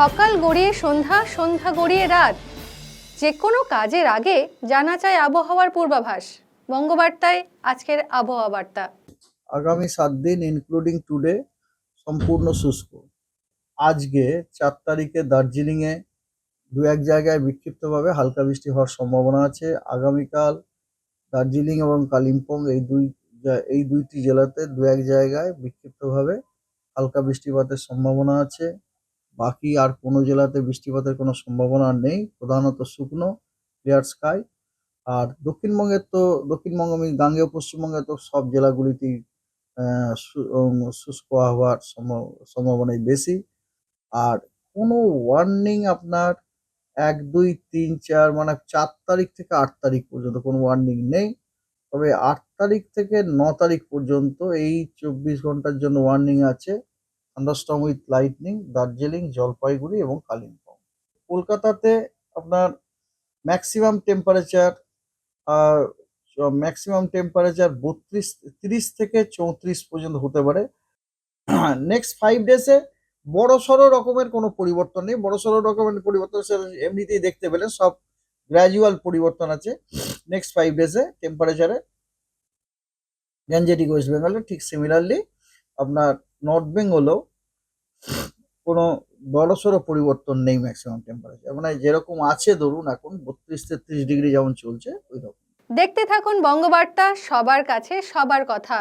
সকাল গড়িয়ে সন্ধ্যা সন্ধ্যা গড়িয়ে রাত। যে কোনো কাজের আগে জানা চায় আবহাওয়ার পূর্বাভাস। বঙ্গবার্তায় আজকের আবহাওয়া বার্তা। আগামী সাত দিন ইনক্লুডিং টুডে সম্পূর্ণ শুষ্ক। আজকে চার তারিখে দার্জিলিংয়ে দু এক জায়গায় বিক্ষিপ্তভাবে হালকা বৃষ্টি হওয়ার সম্ভাবনা আছে। আগামীকাল দার্জিলিং এবং কালিম্পং এই দুই এই দুইটি জেলাতে দু এক জায়গায় বিক্ষিপ্তভাবে হালকা বৃষ্টিপাতের সম্ভাবনা আছে। বাকি আর কোনো জেলাতে বৃষ্টিপাতের কোনো সম্ভাবনা নেই, প্রধানত শুকনো ক্লিয়ার স্কাই আর দক্ষিণবঙ্গের তো, দক্ষিণবঙ্গ গাঙ্গেয়, পশ্চিমবঙ্গে তো সব জেলাগুলিতেই শুষ্ক সম্ভব- সম্ভাবনাই বেশি আর কোনো ওয়ার্নিং আপনার এক, দুই, তিন, চার মানে চার তারিখ থেকে আট তারিখ পর্যন্ত কোনো ওয়ার্নিং নেই। তবে আট তারিখ থেকে ন তারিখ পর্যন্ত এই চব্বিশ ঘণ্টার জন্য ওয়ার্নিং আছে। Thunderstorm with lightning Darjeeling Jalpaiguri এবং কালিম্পং কলকাতাতে আপনার ম্যাক্সিমাম টেম্পারেচার ম্যাক্সিমাম টেম্পারেচার বত্রিশ, তিরিশ থেকে চৌত্রিশ পর্যন্ত হতে পারে। নেক্সট ফাইভ ডেসে বড় সড়ো রকমের কোনো পরিবর্তন নেই। বড় সড়ো রকমের পরিবর্তন এমনিতেই দেখতে পেলেন, সব গ্র্যাজুয়াল পরিবর্তন আছে। নেক্সট ফাইভ ডেসে টেম্পারেচারে গ্যাঞ্জেটিক ওয়েস্ট বেঙ্গলে ঠিক সিমিলারলি আপনার নর্থ বেঙ্গলেও কোনো বড়সড় পরিবর্তন নেই ম্যাক্সিমাম টেম্পারেচার মানে যেরকম আছে ধরুন এখন বত্রিশ তেত্রিশ ডিগ্রি যেমন চলছে ওই রকম দেখতে থাকুন বঙ্গবার্তা, সবার কাছে সবার কথা।